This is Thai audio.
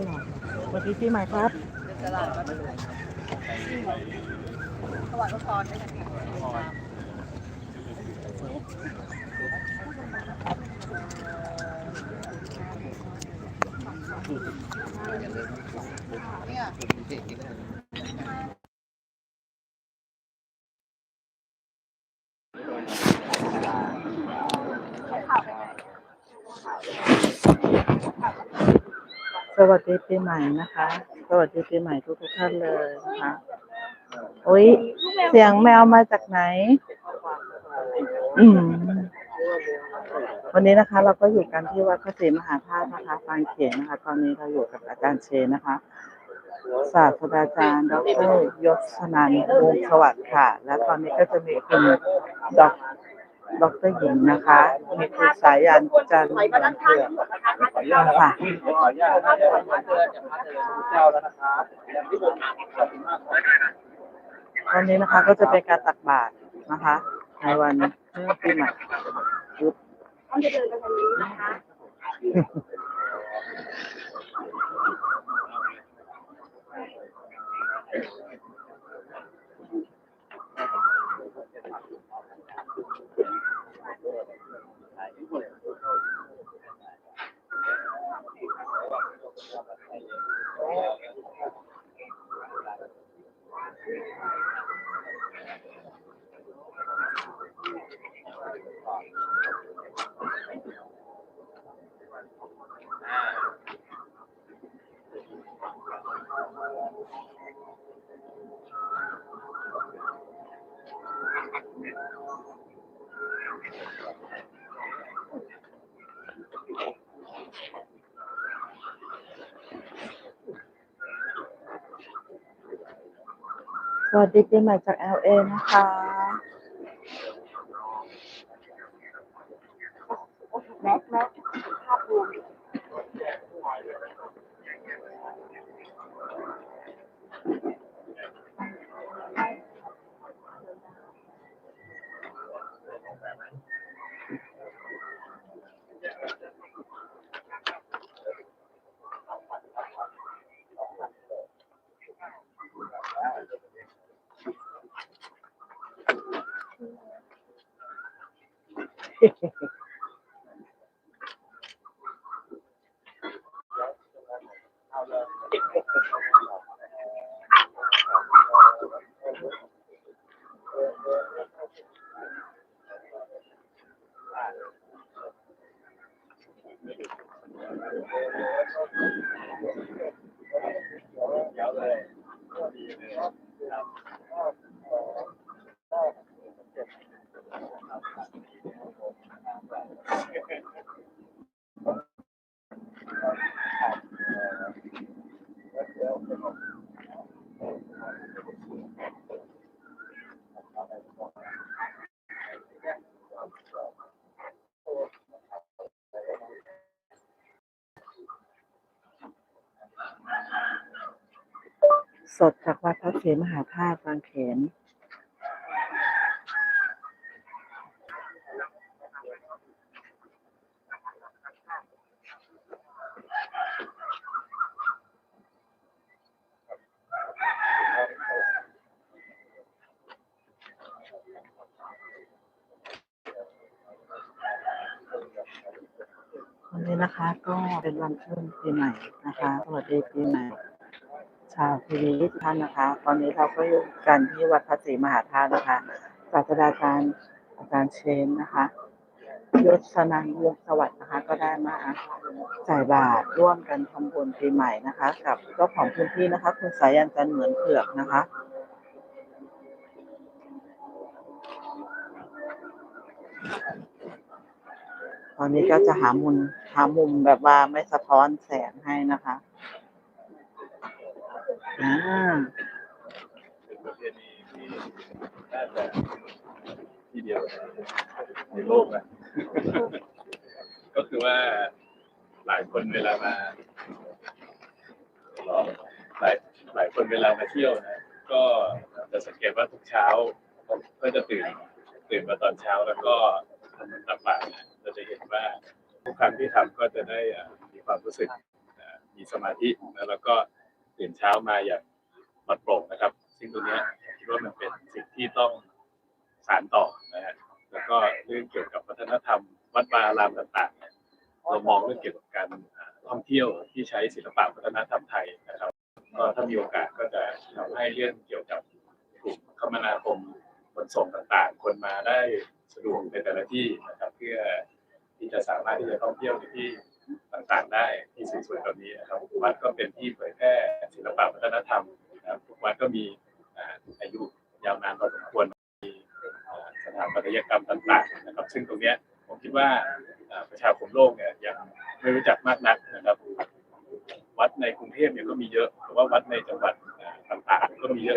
สวัสดีปีใหม่ครับตลาดก็ไม่รู้ถวายพระพรด้วยกัน สวัสดีปีใหม่นะคะ สวัสดีปีใหม่ทุกทุกท่านเลยนะคะโอ้ยเสียงแมวมาจากไหน อืมวันนี้นะคะ เราก็อยู่กันที่วัดพระศรีมหาธาตุนะคะฟางเขียนนะคะ ตอนนี้เราอยู่กับอาจารย์เชนนะคะ ศาสตราจารย์ดรยศนันท์วงสวัสดิ์ค่ะ และตอนนี้ก็จะมีคุณดอก ดรหญิงนะคะมีคุณสายันจันทร์เหมือนเผือกค่ะขออนุญาตนะเดี๋ยวมาเจอจะมาเจอพระเจ้าแล้วนะครับอย่างที่ผมขอบคุณมากครับวันนี้นะคะก็จะเป็นการตักบาตรนะคะในวันเมื่อปีใหม่ยุบ สวัสดีปีใหม่จาก LA นะคะ แม็กแม็ก สดจากวัดพระศรีมหาธาตุบางเขนวันนี้นะคะก็เป็นวันขึ้นปีใหม่นะคะสวัสดีปีใหม่ ชาวทีวีทุกท่านนะคะ ตอนนี้เราก็อยู่กันที่วัดพระศรีมหาธาตุนะคะศาสตราจารย์อาจารย์เชนนะคะยศนันท์วงศ์สวัสดิ์นะคะ ก็ได้มาจ่ายบาตรร่วมกันทำบุญปีใหม่นะคะ กับเจ้าของพื้นที่นะคะ คุณสายันจันเหมือนเผือกนะคะตอนนี้ก็จะหามุมหามุมแบบว่าไม่สะท้อนแสงให้นะคะ อ่าเป็นประเพณีที่น่าจะที่เดียวในโลกนะก็คือว่าหลายคนเวลามาหลายหลายคนเวลามาเที่ยวนะก็จะสังเกตว่าทุกเช้าก็จะตื่นตื่นมาตอนเช้าแล้วก็ทำตักบาตรนะเราจะเห็นว่าทุกครั้งที่ทำก็จะได้อ่ามีความรู้สึกมีสมาธิแล้วก็ ตื่นเช้ามาอย่างปลอดโปร่งนะครับ ซึ่งตรงเนี้คิดว่ามันเป็นสิ่งที่ต้องสานต่อนะฮะแล้วก็เรื่องเกี่ยวกับวัฒนธรรม วัดวาอารามต่างๆเนี่ยเรามองเรื่องเกี่ยวกับการท่องเที่ยวที่ใช้ศิลปะวัฒนธรรมไทยนะครับก็ถ้ามีโอกาสก็จะทำให้เรื่องเกี่ยวกับกลุ่มคมนาคมขนส่งต่างๆ คนมาได้สะดวกในแต่ละที่นะครับเพื่อที่จะสามารถที่จะท่องเที่ยวในที่ ต่างๆได้ที่สวยๆแบบนี้นะครับวัดก็เป็นที่เผยแพร่ศิลปะวัฒนธรรมนะครับวัดก็มีอายุยาวนานพอสมควรมีสถาปัตยกรรมต่างๆนะครับ ซึ่งตรงนี้ผมคิดว่าอ่าประชาคมโลกเนี่ยยังไม่รู้จักมากนักนะครับ วัดในกรุงเทพเนี่ยก็มีเยอะแต่ว่าวัดในจังหวัดต่างๆ ก็มีเยอะ